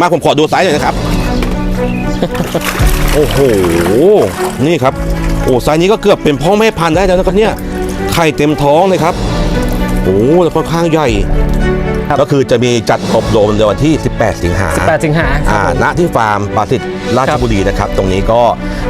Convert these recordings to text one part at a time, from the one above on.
มาผมขอดูไซส์หน่อยนะครับ โอ้โห นี่ครับ โอ้ไซส์นี้ก็เกือบเป็นพ่อแม่พันธุ์ได้แล้วนะครับเนี่ยไข่เต็มท้องเลยครับ โอ้แล้วค่อนข้างใหญ่ครับก็คือจะมีจัดอบรมในวันที่ 18 สิงหา8สิงหาคอ่ารับผมณที่ฟาร์มปาสิทธิ์ราชบุรีนะครับ ตรงนี้ก็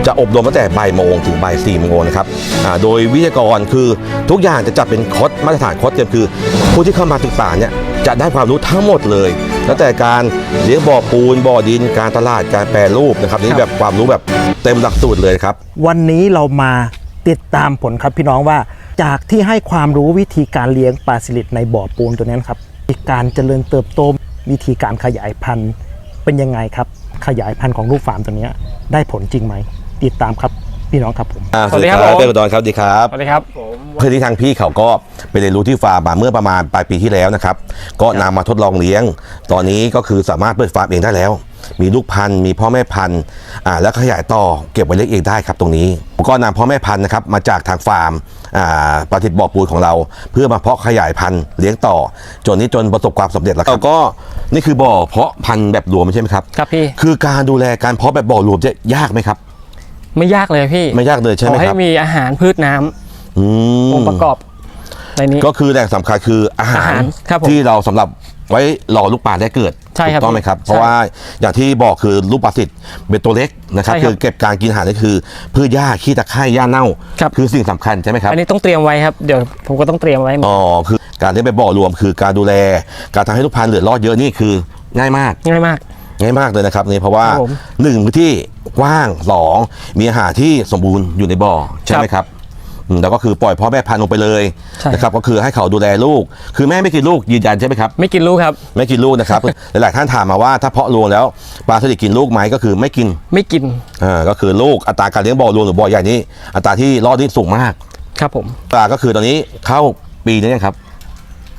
จะอบรมตั้งแต่บ่ายโมงถึงบ่ายสี่โมงนะครับอ่าโดยวิทยากรคือทุกอย่างจะจัดเป็นคอร์สมาตรฐานคอร์สเต็มคือ ผู้ที่เข้ามาศึกษาเนี่ยจะได้ความรู้ทั้งหมดเลย ตั้งแต่การเลี้ยงบ่อปูนบ่อดินการตลาดการแปรรูปนะครับนี่แบบความรู้แบบเต็มหลักสูตรเลยครับ วันนี้เรามาติดตามผลครับพี่น้องว่าจากที่ให้ความรู้วิธีการเลี้ยงปลาสลิดในบ่อปูนตัวนั้นครับการเจริญเติบโตวิธีการขยายพันธุ์เป็นยังไงครับ ขยายพันธุ์ของลูกฟาร์มตัวเนี้ยได้ผลจริงไหมติดตามครับพี่น้องครับผมอ่าสวัสดีครับผมเป็นอุดรครับสวัสดีครับสวัสดีครับ เพื่อที่ทางพี่เขาก็ไปเรียนรู้ที่ฟาร์มมาเมื่อประมาณปลายปีที่แล้วนะครับ ก็นำมาทดลองเลี้ยง ตอนนี้ก็คือสามารถเปิดฟาร์มเองได้แล้ว มีลูกพันธุ์มีพ่อแม่พันธุ์อ่าแล้วขยายต่อเก็บไว้เลี้ยงเองได้ครับตรงนี้ผมก็นำพ่อแม่พันธุ์นะครับมาจากทางฟาร์มอ่าปฏิทิบ่อปูนของเรา เพื่อมาเพาะขยายพันธุ์เลี้ยงต่อ จนนี้จนประสบความสำเร็จแล้วครับแล้วก็นี่คือบ่อเพาะพันธุ์แบบรวมใช่ไหมครับครับพี่คือการดูแลการเพาะแบบบ่อรวมจะยากไหมครับ ไม่ยากเลยพี่ไม่ยากเลยใช่ขไหมอคให้รับมีอาหารพืชน้ำ อืมองค์ประกอบในนี้ ก็คือแหล่งสำคัญคืออาหาอารหารครับผมที่เราสำหรับไว้รอลูกปลาได้เกิดใช่ครับถูกต้องไหมครับ ใช่เพราะว่าอย่างที่บอกคือลูกปลาสิทธิ์เป็นตัวเล็กนะครับ ใช่ครับคือเก็บการกินอาหารนี่คือพืชหญ้าขี้ตะไคร่หญ้าเน่าครับคือสิ่งสำคัญใช่ไหมครับ อันนี้ต้องเตรียมไว้ครับ เดี๋ยวผมก็ต้องเตรียมไว้ อ๋อคือการที่ไปบ่อรวมคือการดูแล การทำให้ลูกพันธุ์เหลือรอดเยอะนี่คือง่ายมาก ง่ายมาก ง่ายมากเลยนะครับนี่เพราะว่าครับผมหนึ่งพื้นที่กว้างสองมีอาหารที่สมบูรณ์อยู่ในบ่อใช่ไหมครับอืม แล้วก็คือปล่อยพ่อแม่พันธุ์ลงไปเลยใช่ นะครับก็คือให้เขาดูแลลูก คือแม่ไม่กินลูกยืนยันใช่ไหมครับไม่กินลูกครับ ไม่กินลูกนะครับ หลายๆท่านถามมาว่าถ้าเพาะรวงแล้วปลาสลิดกินลูกไหมก็คือไม่กินไม่กินอ่าก็คือลูกอัตราการเลี้ยงบ่อรวงหรือบ่อใหญ่นี้อัตราที่รอดนี่สูงมากครับผม ปลาก็คือตอนนี้เข้าปีนี้ยังครับ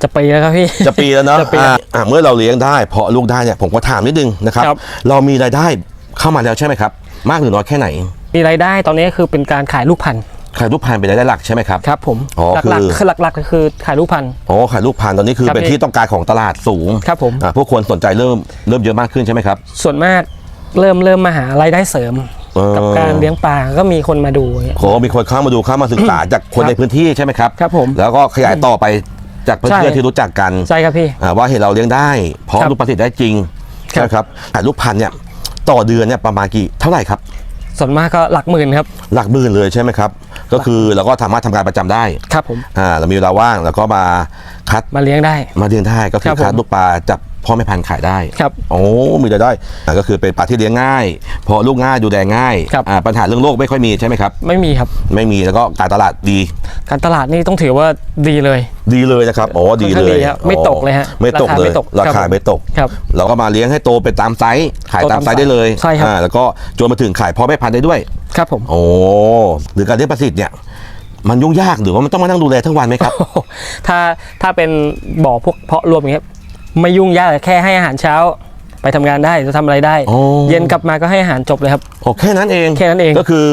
จะปีแล้วครับพี่ จะปีแล้วเนาะจะปีอ่าอ่าเมื่อเราเลี้ยงได้เพาะลูกได้เนี่ยผมก็ถามนิดนึงนะครับ ครับ เรามีรายได้เข้ามาแล้วใช่ไหมครับ มากหรือน้อยแค่ไหน มีรายได้ตอนนี้คือเป็นการขายลูกพันธุ์ ขายลูกพันธุ์เป็นรายได้หลักใช่ไหมครับ ครับผมอ๋อหลักคือ ๆคือหลักๆก็คือขายลูกพันธุ์ อ๋อขายลูกพันธุ์ตอนนี้คือครับเป็นพี่ ที่ต้องการของตลาดสูงครับผม อ่าผู้คนสนใจเริ่มเริ่มเยอะมากขึ้นใช่ไหมครับ ส่วนมากเริ่มเริ่มมาหารายได้เสริม เออ กับการเลี้ยงปลาก็มีคนมาดูอย่างเงี้ยโหมีคนเข้ามาดูเข้ามาศึกษาจากคนครับในพื้นที่ใช่ไหมครับครับผมแล้วก็ขยายต่อไปจากเพื่ใช่อนๆที่รู้จักกันใช่ครับพี่ อ่าว่าเห็นเราเลี้ยงได้เพราะครับลูกปลาสิทธิ์ได้จริงครับ ใช่ไหมครับขายลูกพันธุ์เนี่ยต่อเดือนเนี่ยประมาณกี่เท่าไหร่ครับ ส่วนมากก็หลักหมื่นครับ หลักหมื่นเลยใช่ไหมครับ ก็คือเราก็สามารถทำงานประจำได้ครับผม อ่าเรามีเวลาว่างแล้วก็มาคัดมาเลี้ยงได้ มาเลี้ยงได้ก็คืครัอบผมคัดลูกปลาจับ พ่อแม่พันธุ์ขายได้ครับ โอ้มีรายได้อ่าก็คือเป็นปลาที่เลี้ยงง่ายพอลูกง่ายดูแลง่ายครับ อ่าปัญหาเรื่องโรคไม่ค่อยมีใช่ไหมครับ ไม่มีครับ ไม่มีแล้วก็การตลาดดีการตลาดนี่ต้องถือว่าดีเลย ดีเลยนะครับโอ้ดีค่อนเลข้างยดีครับไม่ตกเลยฮะไม่ตกราคาเลยไม่ตกราครับคาผมไม่ตกครับ เราก็มาเลี้ยงให้โตเป็นตามไซส์ขายโตตาตามมไซส์ได้เลยใช่ครับ อ่าแล้วก็จนมาถึงขายพ่อแม่พันธุ์ได้ด้วย ครับผม โอ้หรือการเลี้ยงปลาสลิดเนี่ย มันยุ่งยากหรือว่ามันต้องมานั่งดูแลทั้งวันไหมครับโอ้โหถ้าถ้าเป็นบ่อพวกเพาะรวมอย่างเงี้ย ไม่ยุ่งยากแค่ให้อาหารเช้า ไปทำงานได้จะทำอะไรได้โอ้เย็นกลับมาก็ให้อาหารจบเลยครับ โอ้แค่นั้นเองแค่นั้นเองก็คือ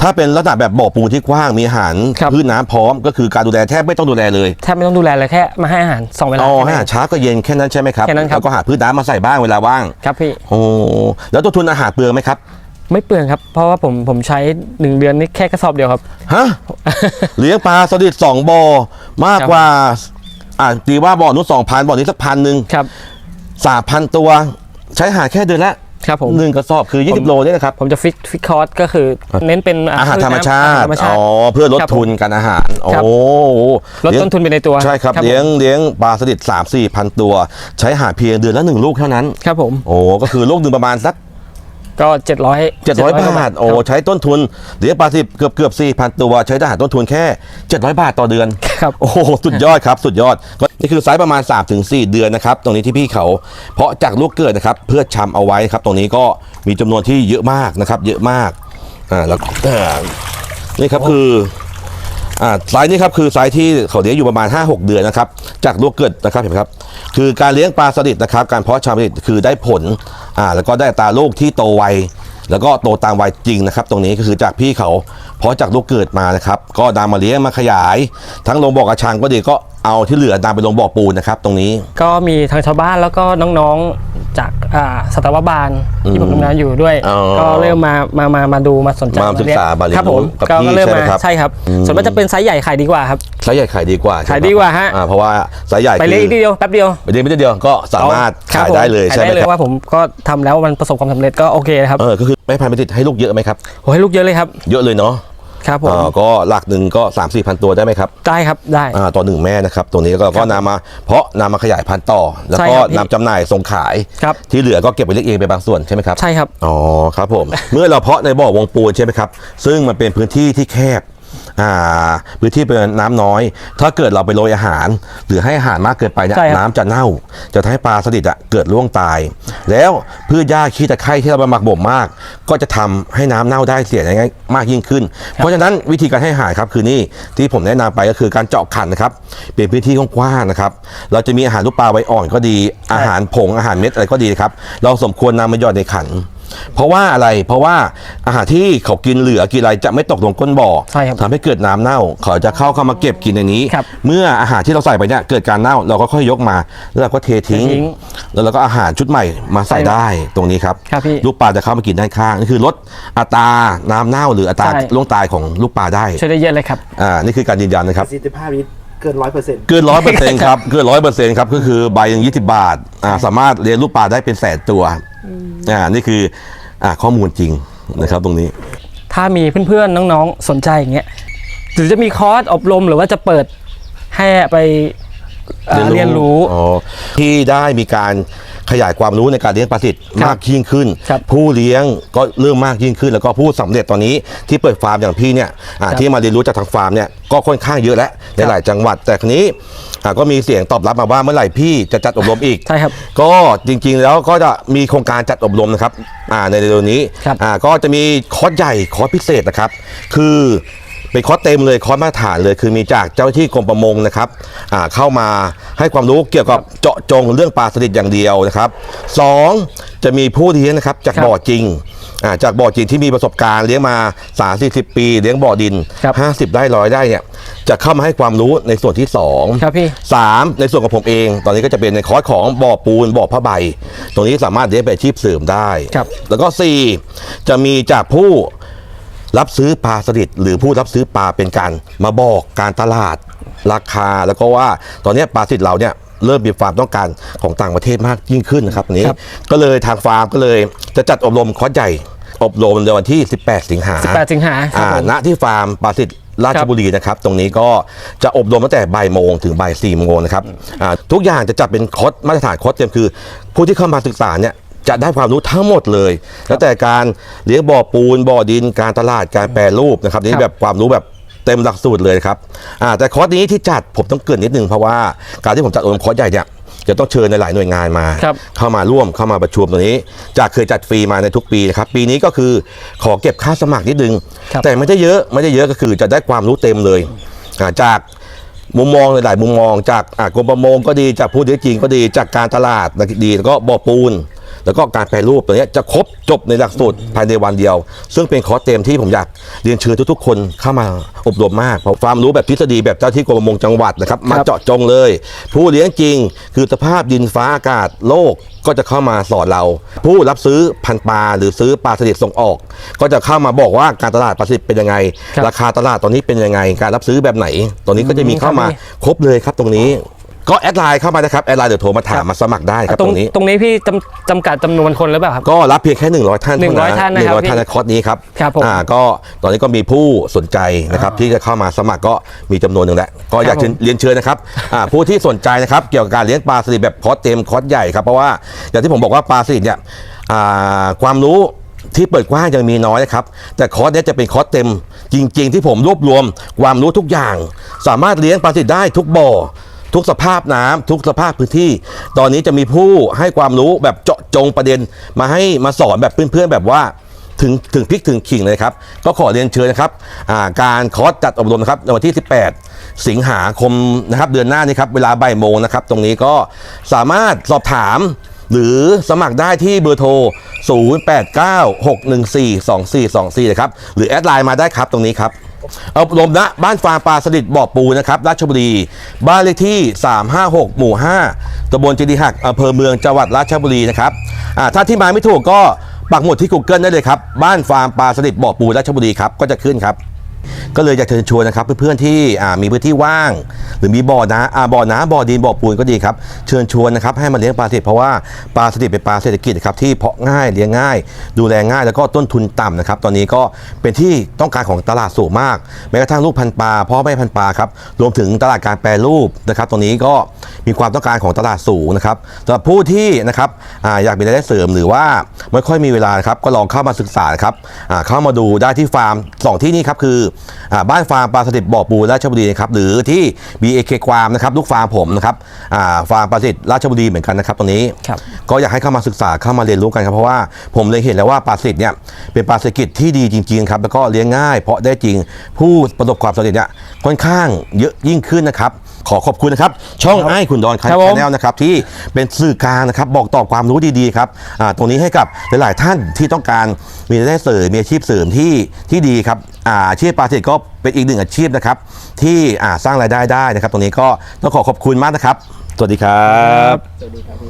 ถ้าเป็นลักษณะแบบบ่อปูนที่กว้างมีอาหารครับ พืชน้ำพร้อม ก็คือการดูแลแทบไม่ต้องดูแลเลยแทบไม่ต้องดูแลเลยแค่มาให้อาหารสองเวลาอ๋อแค่ให้นั้นอาหารเช้าก็เย็นแค่นั้นใช่ไหมครับแค่นั้นครับ แล้วก็หาพืชน้ำมาใส่บ้างเวลาว่างครับพี่โอ้แล้วต้นทุนอาหารเปลืองไหมครับไม่เปลืองครับ เพราะว่าผมผมใช้หนึ่งเดือนนี่แค่กระสอบเดียวครับ ฮะ เลี้ยงปลาสลิดสองบ่อมากครับกว่า อ่าตีว่าบ่อนู้นสองพันบ่อนี้สักพันหนึ่งครับสามพันตัว ใช้อาหารแค่เดือนละครับผมหนึ่งกระสอบคือ 20 โลเนี่ยนะครับ ผมจะฟิกฟิกคอร์สก็คือเน้นเป็นอาหารธรรมชาพืติน้ำธรรมชาอ๋อติเพื่อลดครับผมทุนการอาหาร โอ้ครับโหลดต้นทุนไปในตัว ใช่ครับครับผมเลี้ยงเลี้ยงปลาสลิด3 4พันตัว ใช้อาหารเพียงเดือนละหนึ่งลูกเท่านั้น ครับผม โอ้ก็คือลูกหนึ่งประมาณสัก ก็เจ็ดร้อย700บาท โอ้ใช้ต้นทุนเลี้ยงปลาสลิดเกือบเกือบ4,000ตัวใช้อาหารต้นทุนแค่700บาทต่อเดือนครับโอ้โหสุดยอดครับ สุดยอดก็นี่คือไซส์ประมาณ 3-4 เดือนนะครับ ตรงนี้ที่พี่เขา เพราะจากลูกเกิดนะครับ เพื่อชำเอาไว้ครับ ตรงนี้ก็มีจำนวนที่เยอะมากนะครับ เยอะมากอ่าแล้วอ่านี่ครับคืออ่าไซส์นี้ครับคือไซส์ที่เขาเลี้ยงอยู่ประมาณ 5-6 เดือนนะครับ จากลูกเกิดนะครับเห็นไหมครับ คือการเลี้ยงปลาสลิดนะครับ การเพาะชำสลิดคือได้ผล อ่าแล้วก็ได้ตาลูกที่โตไวแล้วก็โตตามวัยจริงนะครับ ตรงนี้ก็คือจากพี่เขาเพราะจากลูกเกิดมานะครับ ก็นำมาเลี้ยงมาขยาย ทั้งลงบ่อกระชังก็ดีก็เอาที่เหลือนำไปลงบ่อปูนนะครับ ตรงนี้ ก็มีทางชาวบ้านแล้วก็น้องๆ อ่าสัตวบาลที่อืผมมทำงานอยู่ด้วย อ๋อก็เริ่มมามามามาดูมาสนใจมาศึกษามาเรียนครับผมรู้กับก็พี่ก็เริ่มใช่ไหมมาครับ ใช่ครับอืมส่วนมากจะเป็นไซส์ใหญ่ขายดีกว่าครับ ไซส์ใหญ่ขายดีกว่าใช่ไหมขายดีกว่าฮะ อ่าเพราะว่าไซส์ใหญ่ไปเลยคือนิดเดียวแป๊บเดียวไปเรียนไม่ได้เดียวก็สามารถคบขายได้เลยผใช่ไหมขายด้ครับว่าผมก็ทำแล้วมันประสบความสำเร็จก็โอเคนะครับเออก็คือแม่พันธุ์ไม่ติดให้ลูกเยอะไหมครับ โอ้ให้ลูกเยอะเลยครับ เยอะเลยเนาะ ครับผมอ่าก็หลักหนึ่งก็3 4มสี่พันตัวได้ไหมครับได้ครับได้ อ่าต่อหนึ่งแม่นะครับตรงนี้ก็ก็นำมาเพาะนำมาขยายพันธุ์ต่อ แล้วใช่ก็ครับพี่นำจำหน่ายส่งขาย ครับ ที่เหลือก็เก็บไว้เลี้ยงเองไปบางส่วนใช่ไหมครับ ใช่ครับ อ๋อครับผม เมื่อเราเพาะในบ่อวงปูนใช่ไหมครับ ซึ่งมันเป็นพื้นที่ที่แคบอ่า พื้นที่เป็นน้ำน้อย ถ้าเกิดเราไปโรยอาหาร หรือให้อาหารมากเกินไปเนี่ยใช่ครับ น้ำจะเน่า จะทำให้ปลาสลิดอะเกิดร่วงตาย แล้วพืชหญ้าขี้ตะไคร้ที่เราไปหมักบ่มมาก ก็จะทำให้น้ำเน่าได้เสียง่ายมากยิ่งขึ้น เพราะฉะนั้นวิธีการให้อาหารครับคือนี่ที่ผมแนะนำไปก็คือการเจาะขันนะครับเป็นพื้นที่กว้างๆนะครับ เราจะมีอาหารลูกปลาไว้อ่อนก็ดี อาหารผงอาหารเม็ดอะไรก็ดีครับ เราสมควรนำมาหยอดในขัน เพราะว่าอะไรเพราะว่าอาหารที่เขากินเหลือกินอะไรจะไม่ตกลงก้นบ่อใช่ครับทำให้เกิดน้ำเน่า เขาจะเข้าเข้ามาเก็บกินในนี้ ครับเมื่ออาหารที่เราใส่ไปเนี่ยเกิดการเน่าเราก็ค่อยยกมา แล้วเราก็เททิ้งทิ้งแล้วเราก็อาหารชุดใหม่มาใส่ใช่ครับได้ตรงนี้ครับครับพี่ลูกปลาจะเข้ามากินด้านข้างนี่คือลดอัตราน้ำเน่าหรืออัตราใช่ ล่วงตายของลูกปลาได้ช่วยได้เยอะเลยครับ อ่านี่คือการยืนยันนะครับประสิทธิภาพนี้ เกินร้อยเปอร์เซ็นต์เกินร้อยเปอร์เซ็นต์ครับ เกินร้อยเปอร์เซ็นต์ครับก็คือใบหนึ่งยี่สิบบาทอ่าสามารถเลี้ยงลูกปลาได้เป็นแสนตัวอ่านี่คืออ่าข้อมูลจริงนะครับตรงนี้ ถ้ามีเพื่อนๆน้องๆสนใจอย่างเงี้ยหรือจะมีคอร์สอบรมหรือว่าจะเปิดให้ไป เอ่อเรียนรู้อ๋อที่ได้มีการขยายความรู้ในการเลี้ยงปลาสิทธิ์ครับมากยิ่งขึ้นครับผู้เลี้ยงก็เริ่มมากยิ่งขึ้น แล้วก็ผู้สำเร็จตอนนี้ที่เปิดฟาร์มอย่างพี่เนี่ยอ่าครับที่มาเรียนรู้จากทางฟาร์มเนี่ยก็ค่อนข้างเยอะแล้วในหลายจังหวัด แต่คราวนี้อ่าก็มีเสียงตอบรับมาว่าเมื่อไหร่พี่จะจัดอบรมอีกใช่ครับก็จริงๆแล้วก็จะมีโครงการจัดอบรมนะครับอ่าในเร็วๆนี้ครับอ่าก็จะมีคอร์สใหญ่คอร์สพิเศษนะครับ คือ เป็นคอร์สเต็มเลยคอร์สมาตรฐานเลย คือมีจากเจ้าหน้าที่กรมประมงนะครับอ่าเข้ามาให้ความรู้เกี่ยวกับเจาะจงเรื่องปลาสลิดอย่างเดียวนะครับสองจะมีผู้เลี้ยงนะครับจากครับบ่อจริงอ่าจากบ่อจริงที่มีประสบการณ์เลี้ยงมา30ปี เลี้ยงบ่อดิน ครับ50 ได้ร้อยได้เนี่ยจะเข้ามาให้ความรู้ในส่วนที่สองครับพี่ สามในส่วนของผมเอง ตอนนี้ก็จะเป็นในคอร์สของบ่อปูนบ่อผ้าใบ ตรงนี้สามารถเลี้ยงเป็นอาชีพเสริมได้ ครับ แล้วก็สี่จะมีจากผู้ รับซื้อปลาสลิดหรือผู้รับซื้อปลาเป็นการมาบอกการตลาดราคาแล้วก็ว่าตอนนี้ปลาสลิดเราเนี่ยเริ่มมีความต้องการของต่างประเทศมากยิ่งขึ้นนะครับอันนี้ครับก็เลยทางฟาร์มก็เลยจะจัดอบรมคอร์สใหญ่อบรมในวันที่ 18 สิงหา18 สิงหาครับอ่าผมณที่ฟาร์มปลาสลิดราชบุรีนะครับ ตรงนี้ก็จะอบรมตั้งแต่บ่ายโมงถึงบ่ายสี่โมงนะครับอ่าทุกอย่างจะจัดเป็นคอร์สมาตรฐานคอร์สเต็มคือ ผู้ที่เข้ามาศึกษาเนี่ย จะได้ความรู้ทั้งหมดเลย แล้วแต่การเลี้ยงบ่อปูนบ่อดินการตลาดการแปรรูปนะครับนี่แบบความรู้แบบเต็มหลักสูตรเลยครับอ่าแต่คอร์สนี้ที่จัดผมต้องเกรินนิดนึงเพราะว่าการที่ผมจัดอบรมคอร์สใหญ่เนี่ยจะต้องเชิญในหลายหน่วยงานมา ครับ เข้ามาร่วมเข้ามาประชุมตรงนี้จากเคยจัดฟรีมาในทุกปีนะครับปีนี้ก็คือขอเก็บค่าสมัครนิดนึง ครับแต่ไม่ได้เยอะไม่ได้เยอะก็คือจะได้ความรู้เต็มเลยอ่าจากมุมมองหลายๆมุมมองจากอ่ากรมประมงก็ดีจากผู้เลี้ยงจริงก็ดีจากการตลาดดีแล้วก็บ่อปูน แล้วก็การแปรรูปตัวเนี้ยจะครบจบในหลักสูตรภายในวันเดียว ซึ่งเป็นคอร์สเต็มที่ผมอยากเรียนเชิญทุกๆคนเข้ามาอบรมมากเพราะความรู้แบบทฤษฎีแบบเจ้าที่กรมประมงจังหวัดนะครับมาเจาะจงเลย ผู้เลี้ยงจริง คือสภาพดินฟ้าอากาศโลกก็จะเข้ามาสอนเรา ผู้รับซื้อพันธุ์ปลาหรือซื้อปลาสลิดส่งออก ก็จะเข้ามาบอกว่าการตลาดปลาสลิดเป็นยังไงครับราคาตลาดตอนนี้เป็นยังไง การรับซื้อแบบไหนตรงนี้ก็จะมีเข้ามาครับพี่ครบเลยครับตรงนี้ ก็แอดไลน์เข้ามานะครับแอดไลน์เดี๋ยวโทรมาถามมาสมัครได้ครับตรตงรงนี้ ตรงนี้พี่จำจำกัดจำนวนคนหรือเปล่าครับ ก็รับเพียงแค่ 100 ท่านเท่านั้น100ท่านนะครับหงร้อยท่านในคอร์สนี้ครับครับผมอ่าก็ตอนนี้ก็มีผู้สนใจนะครับที่จะเข้ามาสมัครก็มีจำนวนหนึ่งแหละก็อยากครับผมเรียนเชิญนะครับอ่าผู้ที่สนใจนะครับเกี่ยวกับการเลี้ยงปลาสลิดแบบคอร์สเต็มคอร์สใหญ่ครับเพราะว่าอย่างที่ผมบอกว่าปลาสลิดเนี่ยอ่าความรู้ที่เปิดกว้างยังมีน้อยนะครับ แต่คอร์สเนี้ยจะเป็นคอร์สเต็มจริง ๆ ที่ผมรวบรวมความรู้ทุกอย่าง สามารถเลี้ยงปลาสลิดได้ทุกบ่อ ทุกสภาพน้ำทุกสภาพพื้นที่ ตอนนี้จะมีผู้ให้ความรู้แบบเจาะจงประเด็นมาให้มาสอนแบบเพื่อนๆแบบว่าถึงถึงพริกถึงขิงเลยครับ ก็ขอเรียนเชิญนะครับาการคอร์สจัดอบรมนะครับในวันที่ 18 สิงหาคมนะครับเดือนหน้านี้ครับเวลาบ่ายโมงนะครับ ตรงนี้ก็สามารถสอบถามหรือสมัครได้ที่เบอร์โทร 0896142424 นะครับ หรือแอดไลน์มาได้ครับตรงนี้ครับ เอาลมนะบ้านฟาร์มปลาสลิดบ่อปูนะครับราชบุรี บ้านเลขที่ 356 หมู่ 5ตำบลเจดีหักอำเภอเมืองจังหวัดราชบุรีนะครับถ้าที่มาไม่ถูกก็ปักหมุดที่ Google ได้เลยครับ บ้านฟาร์มปลาสลิดบ่อปูราชบุรีครับ ก็จะขึ้นครับ ก็เลยอยากเชิญชวนนะครับเพื่อนๆที่มีพื้นที่ว่าง หรือมีบ่อน้ำบ่อน้ำบ่อดินบ่อปูนก็ดีครับ เชิญชวนนะครับให้มาเลี้ยงปลาสลิดเพราะว่าปลาสลิดเป็นปลาเศรษฐกิจนะครับที่เพาะง่ายเลี้ยงง่าย ดูแลง่ายแล้วก็ต้นทุนต่ำนะครับตอนนี้ก็เป็นที่ต้องการของตลาดสูงมาก แม้กระทั่งลูกพันปลาพ่อแม่พันปลาครับรวมถึงตลาดการแปรรูปนะครับตรงนี้ก็มีความต้องการของตลาดสูงนะครับสำหรับผู้ที่นะครับอ่าอยากมีรายได้เสริมหรือว่าไม่ค่อยมีเวลาครับก็ลองเข้ามาศึกษาครับเข้ามาดูได้ที่ฟาร์มสองที่นี่ครับคือบ้านฟาร์มปลาสลิดบ่อปูราชบุรีนะครับหรือที่ BAK ความนะครับลูกฟาร์มผมนะครับอ่าฟาร์มปลาสลิดราชบุรีเหมือนกันนะครับตรงนี้ครับก็อยากให้เข้ามาศึกษาเข้ามาเรียนรู้กันครับเพราะว่าผมเลยเห็นแล้วว่าปลาสลิดเนี่ยเป็นปลาเศรษฐกิจที่ดีจริงๆครับแล้วก็เลี้ยงง่าย เพราะได้จริงผู้ประสบความสำเร็จเนี่ยค่อนข้างเยอะยิ่งขึ้นนะครับขอขอบคุณนะครับ ช่องไอ้คุณดอนคันครับผมแนลนะครับที่เป็นสื่อกลางนะครับบอกต่อความรู้ดีๆครับอ่าตรงนี้ให้กับหลายๆท่านที่ต้องการมีรายได้เสริมมีอาชีพเสริมที่ที่ดีครับ อาชีพปลาสลิดก็เป็นอีกหนึ่งอาชีพนะครับ ที่สร้างรายได้ได้นะครับ ตรงนี้ก็ต้องขอขอบคุณมากนะครับ สวัสดีครับ